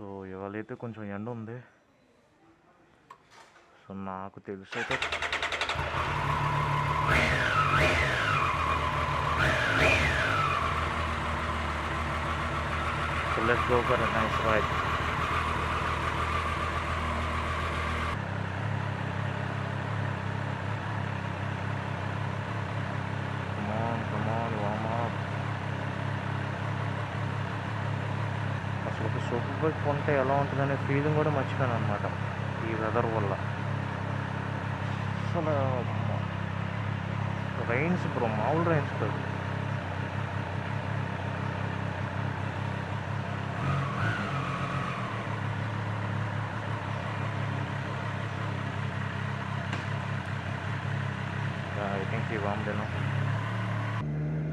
So ఇవాళైతే కొంచెం ఎండ ఉంది సో నాకు తెలిసి అయితే So let's go for a nice ride. Bike కొంటే ఎలా ఉంటుందనే ఫీలింగ్ కూడా మర్చిపోయాను అనమాట ఈ వెదర్ వల్ల. అసలు రైన్స్ బ్రో మామూలు రైన్స్ కాదు. ఐ థింక్ ఈ బాంబేనా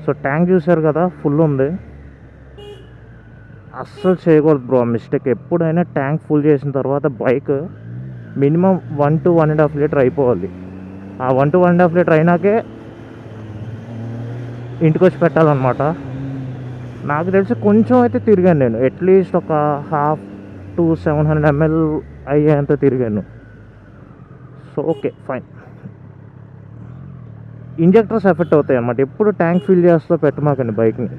సో ట్యాంక్ చూసారు కదా ఫుల్ ఉంది. అస్సలు చేయకూడదు బ్రో మిస్టేక్ ఎప్పుడైనా ట్యాంక్ ఫుల్ చేసిన తర్వాత bike minimum one to one and half litre అయిపోవాలి. ఆ one to one and half litre అయినాకే ఇంటికి వచ్చి పెట్టాలన్నమాట. నాకు తెలిసి కొంచెం అయితే తిరిగాను నేను. అట్లీస్ట్ ఒక half to seven hundred ML అయ్యేంత తిరిగాను. So okay fine injectors effect అవుతాయి అన్నమాట. ఎప్పుడు ట్యాంక్ ఫిల్ చేస్తూ పెట్టమాకండి బైక్ని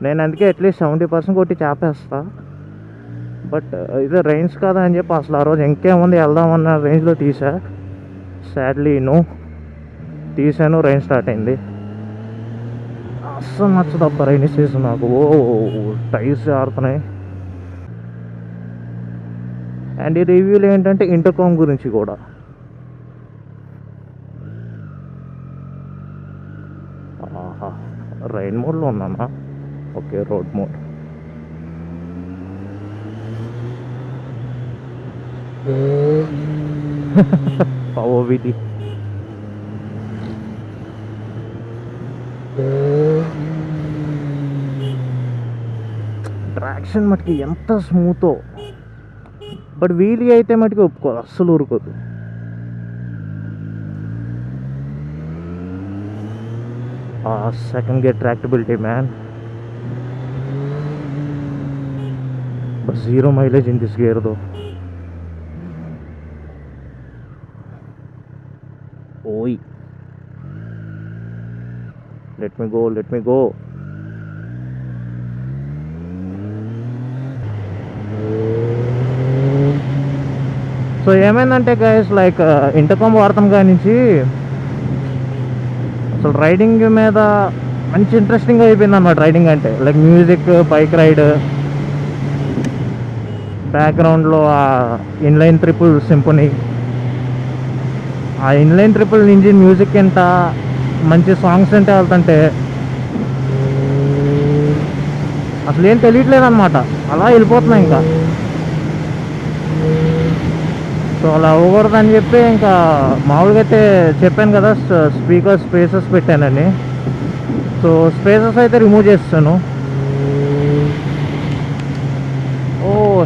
నేను అందుకే అట్లీస్ట్ సెవెంటీ పర్సెంట్ కొట్టి చేపేస్తా. బట్ uh, ఇది రైన్స్ కాదా అని చెప్పి అసలు ఆ రోజు ఇంకేముంది వెళ్దామన్న రేంజ్లో తీసా. సాడ్లీ నో తీసాను రైన్ స్టార్ట్ అయింది. అస్సలు నచ్చదు అబ్బా రైన్ సీజన్ నాకు. ఓ టైర్స్ ఆడుతున్నాయి అండ్ ఈ రివ్యూలు ఏంటంటే ఇంటర్కామ్ గురించి కూడా. ఆహా రైన్ మోడ్లో ఉన్నానా? Okay road mode. Power traction మటుకి ఎంత స్మూతో. బట్ వీలీ అయితే మటుకు ఒప్పుకోదు అస్సలు ఊరుకోదు. ఆ second gear tractability man. But zero mileage in this gear though ఓయ్ let me go let me go so ఏమైందంటే గైస్ లైక్ ఇంటర్కామ్ వాడతాం కాడి నుంచి అసలు రైడింగ్ మీద మంచి ఇంట్రెస్టింగ్ అయిపోయింది అనమాట రైడింగ్ అంటే. లైక్ మ్యూజిక్ బైక్ రైడ్ బ్యాక్గ్రౌండ్లో ఆ ఇన్లైన్ ట్రిపుల్ సింపుని ఆ ఇన్లైన్ ట్రిపుల్ నుంచి మ్యూజిక్ ఎంత మంచి సాంగ్స్ అంటే వెళ్తుంటే అసలు ఏం తెలియట్లేదు అనమాట అలా వెళ్ళిపోతున్నాయి ఇంకా. సో అలా అవ్వకూడదు అని చెప్పి ఇంకా మామూలుగా అయితే చెప్పాను కదా స్పీకర్ స్పేసెస్ పెట్టానని. సో స్పేసెస్ అయితే రిమూవ్ చేస్తాను.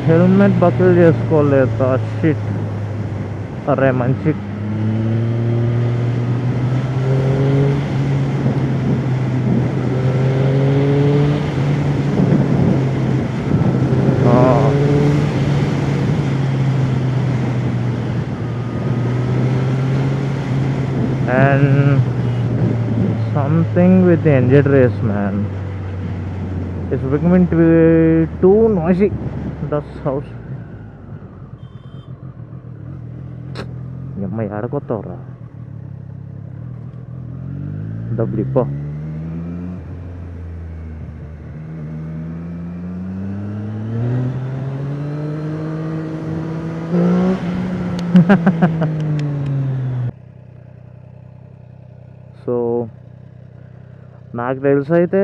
హెల్మెట్ బకిల్ చేసుకోలేదు షిట్ అరే మంచి ఆ. and something with the engine race man it's becoming to be too noisy That's house. అమ్మ ఆడకొస్తావురా డబ్బులు ఇప్పో సో నాకు తెలిసి అయితే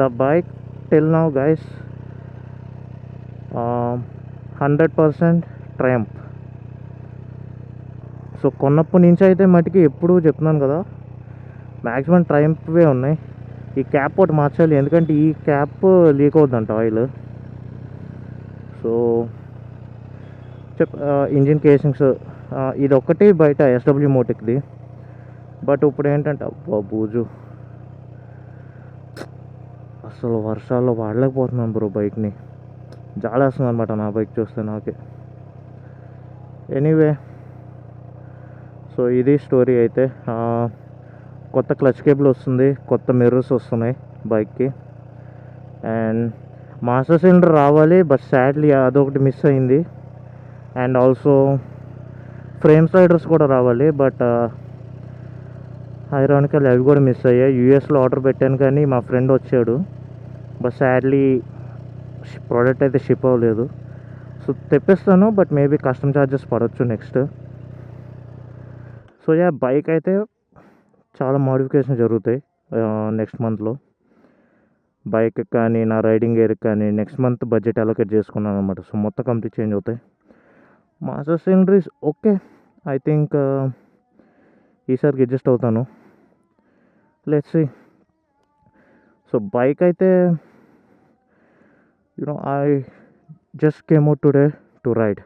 the bike till now guys hundred percent Triumph so కొన్నప్పటి నుంచి అయితే మటుకి ఎప్పుడు చెప్తున్నాను కదా మ్యాక్సిమం ట్రయంప్వే ఉన్నాయి. ఈ క్యాప్ ఒకటి మార్చాలి ఎందుకంటే ఈ క్యాప్ లీక్ అవుతుందంట ఆయిల్ సో చెప్ ఇంజిన్ కేసింగ్స్ ఇది ఒక్కటి బయట ఎస్డబ్ల్యూ మోటిక్ది. బట్ ఇప్పుడు ఏంటంటే అబ్బా బూజు. అసలు వర్షాల్లో వాడలేకపోతున్నాం బ్రో బైక్ని జాలేస్తుంది అనమాట నా బైక్ చూస్తే నాకే. ఎనీవే సో ఇది స్టోరీ అయితే కొత్త క్లచ్ కేబుల్ వస్తుంది కొత్త మిర్రర్స్ వస్తున్నాయి బైక్కి. అండ్ మాస్టర్ సిలిండర్ రావాలి బట్ సాడ్లీ అదొకటి మిస్ అయింది. అండ్ ఆల్సో ఫ్రేమ్ స్లైడర్స్ కూడా రావాలి బట్ ఐరానికల్ అవి కూడా మిస్ అయ్యాయి. యూఎస్లో ఆర్డర్ పెట్టాను కానీ మా ఫ్రెండ్ వచ్చాడు. బట్ సాడ్లీ ప్రోడక్ట్ అయితే షిప్ అవ్వలేదు. సో తెప్పిస్తాను బట్ మేబీ కస్టమ్ ఛార్జెస్ పడవచ్చు నెక్స్ట్ సో యా బైక్ అయితే చాలా మోడిఫికేషన్ జరుగుతాయి నెక్స్ట్ మంత్లో బైక్ కానీ నా రైడింగ్ గేర్ కానీ నెక్స్ట్ మంత్ బడ్జెట్ అలొకేట్ చేసుకున్నాను అనమాట సో మొత్తం కంప్లీట్ చేంజ్ అవుతాయి. Master cylinders okay I think ఈసారికి అడ్జస్ట్ అవుతాను. లెట్స్ సో బైక్ అయితే you know i just came out today to ride.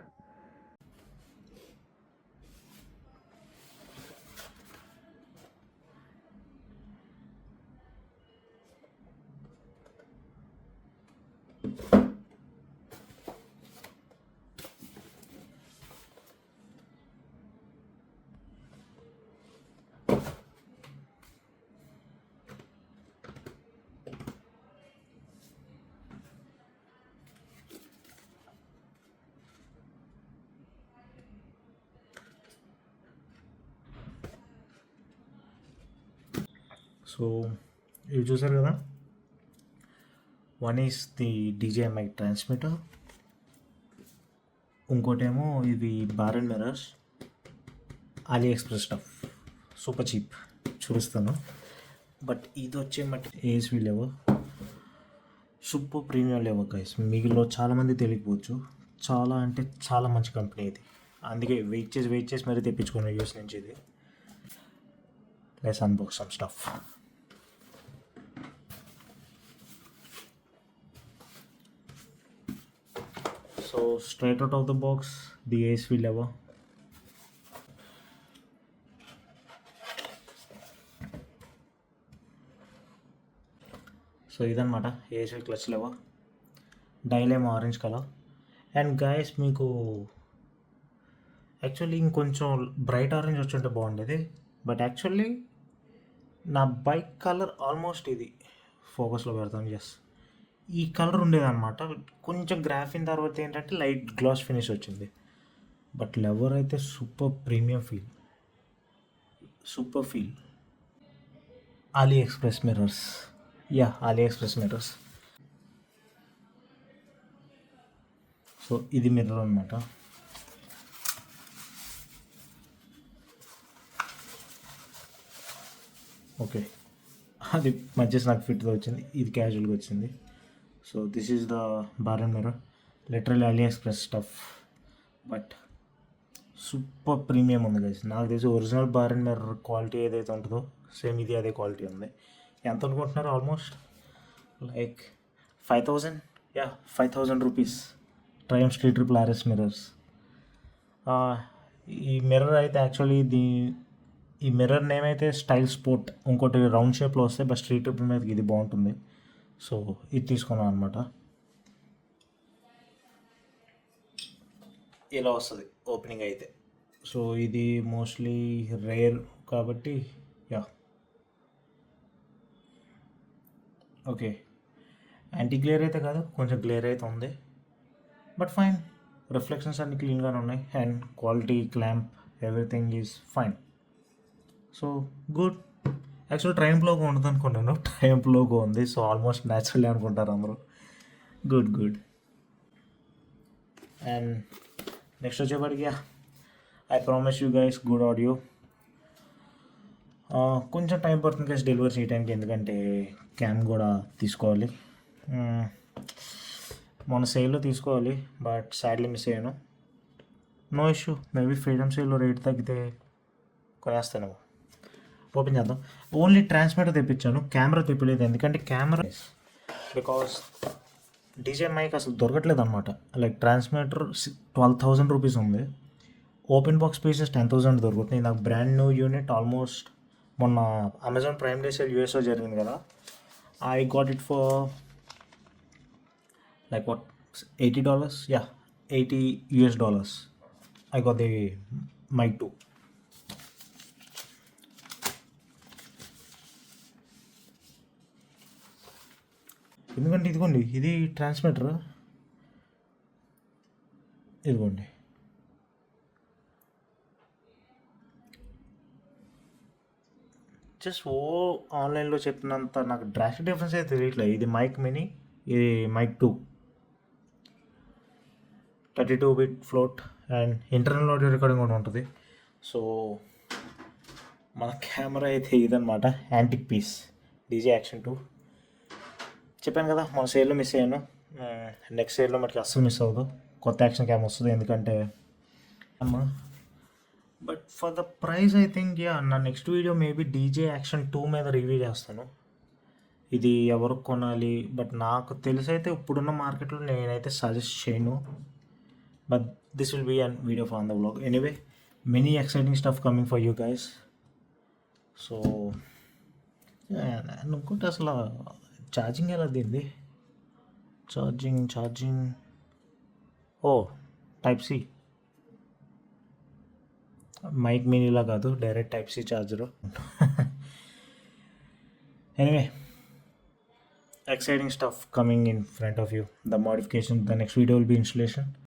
So ఇవి చూసారు కదా? One is the DJI transmitter ఇంకోటేమో ఇవి bar end mirrors AliExpress stuff super cheap చూపిస్తాను. But ఇది వచ్చే మట్టి ఏఎస్వి లేవు సూపర్ ప్రీమియం లేవు గైస్ మిగిలిన చాలామంది తెలియకపోవచ్చు. చాలా అంటే చాలా మంచి కంపెనీ ఇది. అందుకే వెయిట్ చేసి వెయిట్ చేసి మరీ తెప్పించుకున్నాను యూస్ నుంచి ఇది let's unbox some stuff So straight out of the box, the ASV lever. So ఇదన్నమాట ఏసీ క్లచ్ లెవర్. డైలేమ్ ఆరెంజ్ కలర్. అండ్ గాయస్ మీకు యాక్చువల్లీ ఇంకొంచెం బ్రైట్ ఆరెంజ్ వచ్చి బాగుండేది. బట్ యాక్చువల్లీ నా బైక్ కలర్ ఆల్మోస్ట్ ఇది. ఫోకస్లో పెడతాను జస్ట్ ఈ కలర్ ఉండేదన్నమాట. కొంచెం గ్రాఫిన్ తర్వాత ఏంటంటే లైట్ గ్లాస్ ఫినిష్ వచ్చింది. బట్ లెవర్ అయితే super premium feel. Super feel. AliExpress mirrors. Ya AliExpress mirrors. So ఇది మిర్రర్ అనమాట ఓకే. అది మధ్య నాకు ఫిట్గా వచ్చింది. ఇది క్యాజువల్గా వచ్చింది. So this is the bar end mirror literal AliExpress stuff but super premium ఉంది గైస్ నాకు తెలిసి original bar end mirror quality ఏదైతే ఉంటుందో సేమ్ ఇది అదే క్వాలిటీ ఉంది. ఎంత అనుకుంటున్నారు almost like five thousand ya five thousand rupees Triumph street triple RS mirrors ఈ మిర్రర్ అయితే యాక్చువల్లీ దీ ఈ మిర్రర్ నేమ్ అయితే స్టైల్ స్పోర్ట్ ఇంకోటి రౌండ్ షేప్లో వస్తే బట్ స్ట్రీట్ ట్రిపుల్ మీద ఇది బాగుంటుంది. సో ఇది తీసుకున్నాను అనమాట ఇలా వస్తుంది ఓపెనింగ్ అయితే. సో ఇది మోస్ట్లీ రేర్ కాబట్టి యా ఓకే యాంటీ గ్లేర్ అయితే కాదు కొంచెం గ్లేర్ అయితే ఉంది. బట్ ఫైన్ రిఫ్లెక్షన్స్ అన్ని క్లీన్గానే ఉన్నాయి. And quality clamp everything is fine so good actual Triumph logo ఉండదు అనుకున్నాను ట్రైన్ లోగో ఉంది సో ఆల్మోస్ట్ న్యాచురల్లీ అనుకుంటారు అందరూ. గుడ్ గుడ్ అండ్ నెక్స్ట్ వచ్చేప్పటికి I promise you guys good audio కొంచెం టైం పడుతుంది గైస్ డెలివరీ చేయడానికి ఎందుకంటే క్యామ్ కూడా తీసుకోవాలి. Hmm. మన సేల్లో తీసుకోవాలి బట్ సాడ్లీ మిస్ అయ్యాను. నో ఇష్యూ మేబీ ఫ్రీడమ్ సేల్లో రేట్ తగ్గితే కొనేస్తాను ఓపెన్ చేద్దాం. ఓన్లీ ట్రాన్స్మిటర్ తెప్పించాను కెమెరా తెప్పలేదు ఎందుకంటే కెమెరా బికాస్ డీజే మైక్ అసలు దొరకట్లేదు అనమాట like transmitter twelve thousand rupees ఉంది. Open box pieces ten thousand దొరుకుతుంది నాకు బ్రాండ్ న్యూ యూనిట్ ఆల్మోస్ట్ మొన్న అమెజాన్ ప్రైమ్ డే సేల్ యూఎస్ఓ జరిగింది కదా. I got it for like what eighty dollars ya eighty US dollars I got the mic two ఎందుకంటే ఇదిగోండి ఇది ట్రాన్స్మిటర్ ఇదిగోండి. జస్ట్ ఓ ఆన్లైన్లో చెప్పినంత నాకు డ్రాస్టిక్ డిఫరెన్స్ అయితే తెలియట్లేదు ఇది మైక్ మినీ ఇది mic two thirty two bit float and internal audio recording కూడా ఉంటుంది. సో మన కెమెరా అయితే ఇదనమాట antique piece DJI action two చెప్పాను కదా మన సేల్లో మిస్ అయ్యాను. నెక్స్ట్ సేల్లో మనకి అస్సలు మిస్ అవ్వదు. కొత్త యాక్షన్ క్యామ్ వస్తుంది ఎందుకంటే అమ్మా. But for the price I think ya నా next video maybe DJI action two మీద రివ్యూ చేస్తాను. ఇది ఎవరు కొనాలి? బట్ నాకు తెలిసి అయితే ఇప్పుడున్న మార్కెట్లో నేనైతే సజెస్ట్ చేయను. But this will be an video for on the blog anyway many exciting stuff coming for you guys so అనుకుంటే అసలు ఛార్జింగ్ ఎలా దీంది ఛార్జింగ్ ఛార్జింగ్ ఓ టైప్ సి మైక్ మినీలా కాదు direct type C charger anyway exciting stuff coming in front of you the modification the next video will be installation